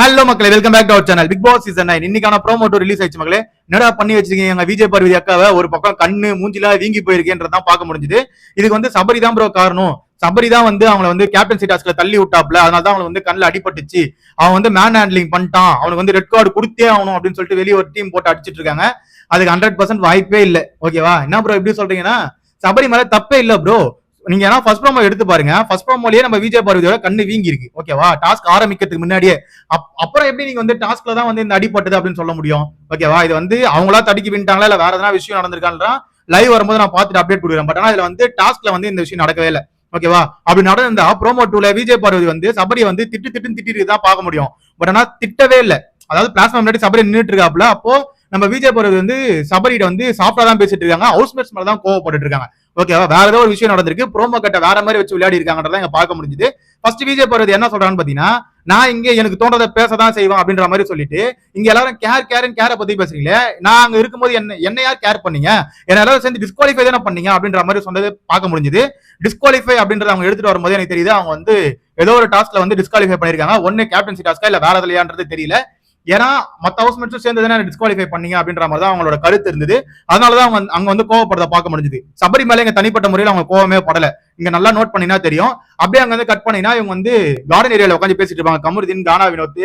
Hello மக்களே welcome back to our channel Bigg Boss season nine இன்னைக்கான promo two release ஆயிடுச்சு மக்களே. என்னடா பண்ணி வச்சிருக்கீங்க எங்க விஜய் பார்வதி அக்காவை? ஒரு பக்கம் கண்ணு மூஞ்சில வீங்கி போயிருக்கேன்றதான் பார்க்க முடிஞ்சுது. இதுக்கு வந்து சபரி தான் ப்ரோ காரணம். சபரி தான் வந்து அவங்கள வந்து கேப்டன்சி டாஸ்க்ல தள்ளி விட்டாப்ல. அதனால தான் அவங்களுக்கு வந்து கண்ணில் அடிபட்டுச்சு. அவன் வந்து மேன் ஹேண்ட்லிங் பண்ணிட்டான். அவனுக்கு வந்து ரெட் கார்டு கொடுத்தே ஆகணும் அப்படின்னு சொல்லிட்டு வெளியே ஒரு டீம் போட்டு அடிச்சிட்டு இருக்காங்க. அதுக்கு ஹண்ட்ரட் பர்சன்ட் வாய்ப்பே இல்லை. ஓகேவா என்ன ப்ரோ எப்படி சொல்றீங்கன்னா சபரி மேல தப்பே இல்லை ப்ரோ நீங்க ஏன்னா ஃபர்ஸ்ட் ப்ரோமோ எடுத்து பாருங்க. ஃபர்ஸ்ட் ப்ரோமோலயே நம்ம விஜய் பார்வதியோட கண்ணு வீங்கி இருக்கு ஓகேவா டாஸ்க் ஆரம்பிக்கிறதுக்கு முன்னாடியே. அப்புறம் எப்படி நீங்க வந்து டாஸ்க்ல தான் வந்து இந்த அடிபட்டது அப்படின்னு சொல்ல முடியும்? ஓகேவா இது வந்து அவங்களா தடுக்கி விட்டாங்களா? இல்ல வேற எதனா விஷயம் நடந்திருக்கான்றா? லைவ் வரும்போது நான் பார்த்துட்டு அப்டேட் கொடுக்குறேன். பட் ஆனா இதுல வந்து டாஸ்க்ல வந்து இந்த விஷயம் நடக்கவே இல்லை. ஓகேவா அப்படி நடந்தா ப்ரோமோ டூல விஜய் பார்வதி வந்து சபரி வந்து திட்டு திட்டுன்னு திட்டிட்டு தான் பார்க்க முடியும். பட் ஆனா திட்டவே இல்லை. அதாவது பிளாஸ்மா முன்னாடி சபரி நின்றுட்டு இருக்காப்ல அப்போ நம்ம விஜய் போறது வந்து சபரியிட வந்து சாஃப்டா தான் பேசிட்டு இருக்காங்க. ஹவுஸ்மேட்ஸ் மேல தான் கோவப்பட்டு இருக்காங்க ஓகேவா வேற ஏதோ ஒரு விஷயம் நடந்திருக்கு. ப்ரோமோ கட்ட வேற மாதிரி வச்சு விளையாடி இருக்காங்கன்றத இங்க பார்க்க முடிஞ்சுது. ஃபர்ஸ்ட் விஜய் போறது என்ன சொல்றான்னு பாத்தீங்கன்னா நான் இங்க எனக்கு தோன்றதை பேசதான் செய்வேன் அப்படின்ற மாதிரி சொல்லிட்டு இங்க எல்லாரும் கேர் கேர்னு கேரை பத்தி பேசுறீங்களே? நான் அங்க இருக்கும்போது என்ன என்ன யார் கேர் பண்ணீங்க? என்ன எல்லாரும் சேர்ந்து டிஸ்குவாலிஃபை தானே பண்ணீங்க அப்படின்ற மாதிரி சொன்னது பார்க்க முடிஞ்சுது. டிஸ்குவாலிஃபை அப்படின்றத அவங்க எடுத்துட்டு வரும்போது எனக்கு தெரியுது அவங்க வந்து ஏதோ ஒரு டாஸ்க்ல வந்து டிஸ்குவாலிஃபை பண்ணிருக்காங்க ஒன்னு கேப்டன்சி டாஸ்கா இல்ல வேற இதுலையான்றது தெரியல. ஏன்னா மத்த ஹவுஸ்மேட்ஸும் சேர்ந்து தானே டிஸ்குவாலிஃபை பண்ணீங்க அப்படின்ற மாதிரி தான் அவங்களோட கருத்து இருந்தது. அதனாலதான் அவங்க அங்க வந்து கோவப்படுறத பார்க்க முடிஞ்சுது. சபரி மேல எங்க தனிப்பட்ட முறையில் அவங்க கோவமே படல. இங்க நல்லா நோட் பண்ணினா தெரியும். அப்படியே அங்க வந்து கட் பண்ணினா இவங்க வந்து கார்டன் ஏரியால உட்காந்து பேசிட்டு இருப்பாங்க. கமருதீன் கானா வினோத்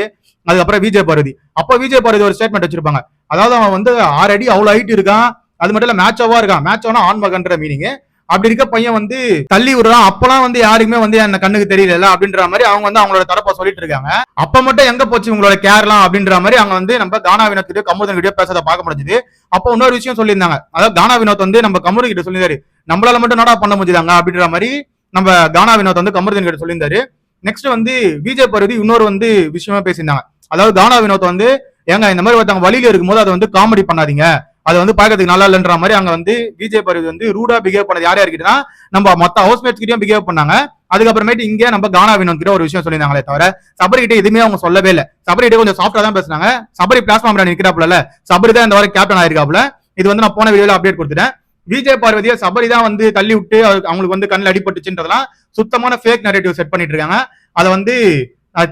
அதுக்கப்புறம் விஜய் பாரதி அப்போ விஜய் பாரதி ஒரு ஸ்டேட்மெண்ட் வச்சிருப்பாங்க. அதாவது அவன் வந்து ஆறு அடி அவ்வளவு ஹைட் இருக்கான். அது மட்டும் இல்ல மேட்சாவா இருக்கான். மேட்சானா ஆன்மகன்ற மீனிங் அப்படி இருக்க பையன் வந்து தள்ளி விடுறான். அப்பெல்லாம் வந்து யாருக்குமே வந்து என்ன கண்ணுக்கு தெரியல அப்படின்ற மாதிரி அவங்க வந்து அவங்களோட தரப்ப சொல்லிட்டு இருக்காங்க. அப்ப மட்டும் எங்க போச்சு உங்களோட கேர்லாம் அப்படின்ற மாதிரி அவங்க வந்து நம்ம கானா வினத்துக்கு கமுதன் கிட்ட பேசத பார்க்க முடிஞ்சது. அப்போ இன்னொரு விஷயம் சொல்லியிருந்தாங்க. அதாவது கானா வினோத் வந்து நம்ம கமுரு கிட்ட சொல்லியிருந்தாரு. நம்மளால மட்டும் என்னடா பண்ண முடிஞ்சாங்க அப்படின்ற மாதிரி நம்ம கானா வினோத் வந்து கமருதன் கிட்ட சொல்லியிருந்தாரு. நெக்ஸ்ட் வந்து விஜய் பருதி இன்னொரு வந்து விஷயமா பேசியிருந்தாங்க. அதாவது கானா வினோத் வந்து ஏங்க இந்த மாதிரி ஒருத்தவங்க வழியில இருக்கும்போது அதை வந்து காமெடி பண்ணாதீங்க. அது வந்து பார்க்கறதுக்கு நல்லா இல்லைன்ற மாதிரி அங்க வந்து விஜய் பருதி வந்து ரூடா பிஹேவ் பண்ணது யார் யாருக்கிட்டனா நம்ம மொத்த ஹவுஸ்மேட்ஸ் கிட்டயும் பிஹேவ் பண்ணாங்க. அதுக்கப்புறமேட்டு இங்கே நம்ம கானா வினோத் கிட்ட ஒரு விஷயம் சொல்லியிருந்தாங்களே தவிர சபரி கிட்ட எதுவுமே அவங்க சொல்லவே இல்லை. சபரி கிட்ட கொஞ்சம் சாஃப்டா தான் பேசுனாங்க. சபரி பிளாஸ்மா பிராண்ட் நிற்கிறாப்புல சபரி தான் இந்த வாரம் கேப்டன் ஆயிருக்காப்புல. இது வந்து நான் போன வீடியோல அப்டேட் கொடுத்துட்டேன். விஜய் பார்வதியை சபரி தான் வந்து தள்ளி விட்டு அவங்களுக்கு வந்து கண்ணில் அடிபட்டுச்சுன்றதெல்லாம் சுத்தமான ஃபேக் நரேட்டிவ் செட் பண்ணிட்டு இருக்காங்க. அதை வந்து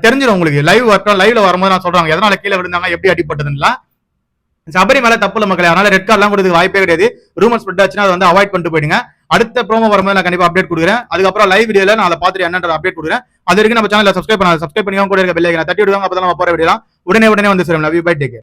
தெரிஞ்சிடும் உங்களுக்கு. லைவ் வரட்டும் லைவ்ல வரும்போது நான் சொல்றாங்க. எதனால கீழே விழுந்தாங்க எப்படி அடிபட்டதுன்னா சபரி மேல தப்பு இல்ல மக்களே அதனால ரெட் கார்ட்லாம் கொடுத்து வாய்ப்பே கிடையாது. ரூமர் ஸ்ப்ரெட் ஆச்சுன்னா அதை வந்து அவாய்ட் பண்ணிட்டு போயிடுங்க. அடுத்த ப்ரோமோ வரும்போது நான் கண்டிப்பா அப்டேட் கொடுக்குறேன். அதுக்கப்புறம் லைவ் வீடியோல நான் அதை பார்த்துட்டு என்னன்ற அப்டேட் கொடுக்குறேன். அது வரைக்கும் நம்ம சேனல் சப்ஸ்கிரைப் பண்ண சப்ஸ்கிரைப் பண்ணி கூட இருக்க நான் தட்டி விடுவாங்க அப்பதான் நம்ம போற வீடியோ உடனே உடனே வந்து சேரும். Love you bye take